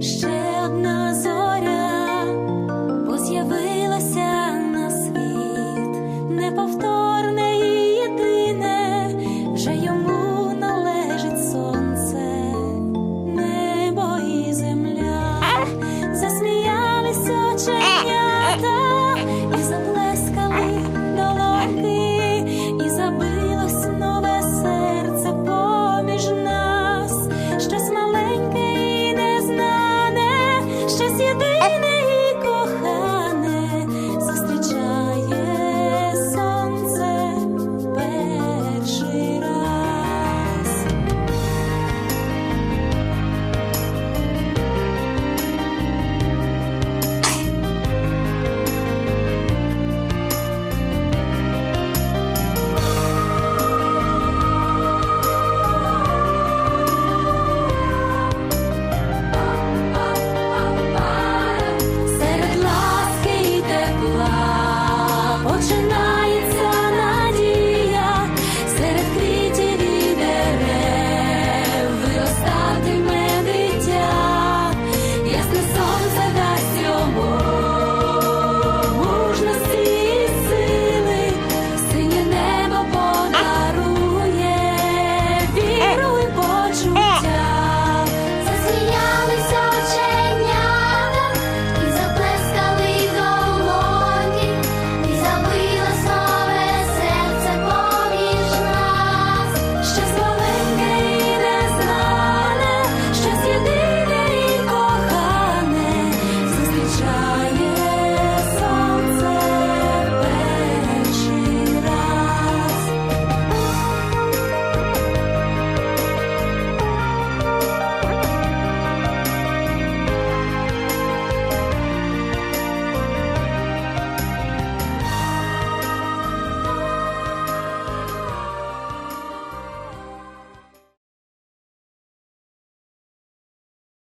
ще одна зоря поз'явилася на світ, неповторне єдине, вже йому належить сонце, небо і земля, засміялися е, е, оченята.